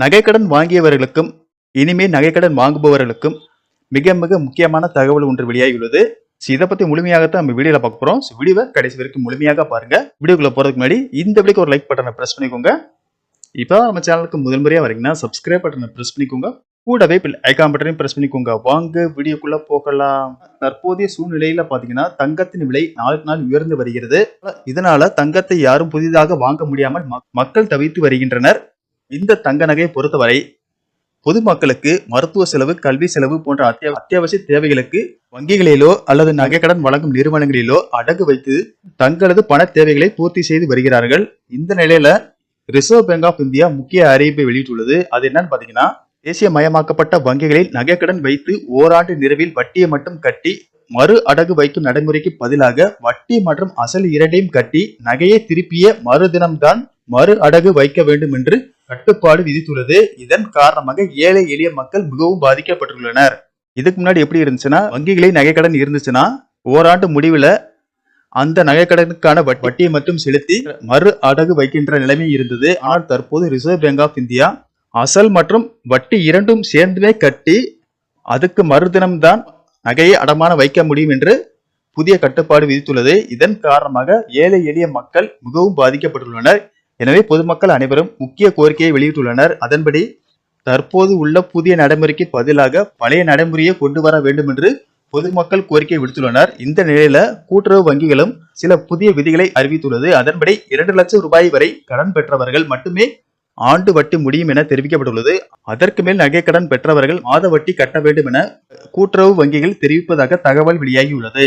நகைக்கடன் வாங்கியவர்களுக்கும் இனிமேல் நகைக்கடன் வாங்குபவர்களுக்கும் மிக மிக முக்கியமான தகவல் ஒன்று வெளியாகியுள்ளது. ஸோ இதை பற்றி முழுமையாகத்தான் நம்ம வீடியோவில் பார்க்க போகிறோம் ஸோ வீடியோவை கடைசி வரைக்கும் முழுமையாக பாருங்கள் வீடியோக்குள்ளே போறதுக்கு முன்னாடி இந்த வீடியோக்கு ஒரு லைக் பட்டனை ப்ரெஸ் பண்ணிக்கோங்க. இப்போ நம்ம சேனலுக்கு முதல் முறையாக வரீங்கன்னா சப்ஸ்கிரைப் பட்டனை பிரஸ் பண்ணிக்கோங்க. கூடவே ஐகான் பட்டனையும் பிரஸ் பண்ணிக்கோங்க. வாங்க வீடியோக்குள்ளே போகலாம். தற்போதைய சூழ்நிலையில் பார்த்தீங்கன்னா தங்கத்தின் விலை நாளுக்கு நாள் உயர்ந்து வருகிறது. இதனால் தங்கத்தை யாரும் புதிதாக வாங்க முடியாமல் மக்- மக்கள் தவித்து வருகின்றனர். இந்த தங்க நகையை பொறுத்தவரை பொதுமக்களுக்கு மருத்துவ செலவு கல்வி செலவு போன்ற அத்தியா அத்தியாவசிய தேவைகளுக்கு வங்கிகளிலோ அல்லது நகைக்கடன் வழங்கும் நிறுவனங்களிலோ அடகு வைத்து தங்களது பண தேவைகளை பூர்த்தி செய்து வருகிறார்கள். இந்த நிலையில ரிசர்வ் பேங்க் ஆஃப் இந்தியா முக்கிய அறிவிப்பை வெளியிட்டுள்ளது. அது என்னன்னு பாத்தீங்கன்னா தேசியமயமாக்கப்பட்ட வங்கிகளில் நகைக்கடன் வைத்து ஓராண்டு நிறைவில் வட்டியை மட்டும் கட்டி மறு அடகு வைக்கும் நடைமுறைக்கு பதிலாக வட்டி மற்றும் அசல் இரண்டையும் கட்டி நகையை திருப்பிய மறுதினம்தான் மறு அடகு வைக்க வேண்டும் என்று கட்டுப்பாடு விதித்துள்ளது. இதன் காரணமாக ஏழை எளிய மக்கள் மிகவும் பாதிக்கப்பட்டுள்ளனர். இதுக்கு முன்னாடி எப்படி இருந்துச்சுன்னா வங்கிகளே நகைக்கடன் இருந்துச்சுன்னா ஓராண்டு முடிவில் அந்த நகைக்கடனுக்கான வட்- வட்டியை மட்டும் செலுத்தி மறு அடகு வைக்கின்ற நிலைமை இருந்தது. ஆனால் தற்போது ரிசர்வ் பேங்க் ஆஃப் இந்தியா அசல் மற்றும் வட்டி இரண்டும் சேர்ந்துமே கட்டி அதுக்கு மறுதினம்தான் நகையை அடமான வைக்க முடியும் என்று புதிய கட்டுப்பாடு விதித்துள்ளது. இதன் காரணமாக ஏழை எளிய மக்கள் மிகவும் பாதிக்கப்பட்டுள்ளனர். எனவே பொதுமக்கள் அனைவரும் முக்கிய கோரிக்கையை வெளியிட்டுள்ளனர். அதன்படி தற்போது உள்ள புதிய நடைமுறைக்கு பதிலாக பழைய நடைமுறையை கொண்டு வர வேண்டும் என்று பொதுமக்கள் கோரிக்கை விடுத்துள்ளனர். இந்த நிலையில கூட்டுறவு வங்கிகளும் சில புதிய விதிகளை அறிவித்துள்ளது. அதன்படி இரண்டு லட்சம் ரூபாய் வரை கடன் பெற்றவர்கள் மட்டுமே ஆண்டு வட்டி முடியும் என தெரிவிக்கப்பட்டுள்ளது. அதற்கு மேல் கடன் பெற்றவர்கள் மாத வட்டி கட்ட வேண்டும் என கூட்டுறவு வங்கிகள் தெரிவிப்பதாக தகவல் வெளியாகியுள்ளது.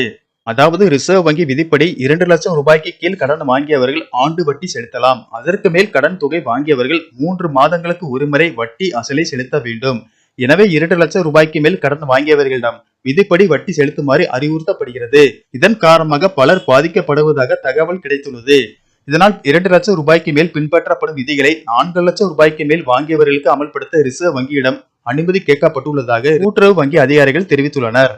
அதாவது ரிசர்வ் வங்கி விதிப்படி இரண்டு லட்சம் ரூபாய்க்கு கீழ் கடன் வாங்கியவர்கள் ஆண்டு வட்டி செலுத்தலாம். அதற்கு மேல் கடன் தொகை வாங்கியவர்கள் மூன்று மாதங்களுக்கு ஒருமுறை வட்டி அசலை செலுத்த வேண்டும். எனவே இரண்டு லட்சம் ரூபாய்க்கு மேல் கடன் வாங்கியவர்களிடம் விதிப்படி வட்டி செலுத்துமாறு அறிவுறுத்தப்படுகிறது. இதன் காரணமாக பலர் பாதிக்கப்படுவதாக தகவல் கிடைத்துள்ளது. இதனால் இரண்டு லட்சம் ரூபாய்க்கு மேல் பின்பற்றப்படும் விதிகளை நான்கு லட்சம் ரூபாய்க்கு மேல் வாங்கியவர்களுக்கு அமல்படுத்த ரிசர்வ் வங்கியிடம் அனுமதி கேட்கப்பட்டுள்ளதாக கூட்டுறவு வங்கி அதிகாரிகள் தெரிவித்துள்ளனர்.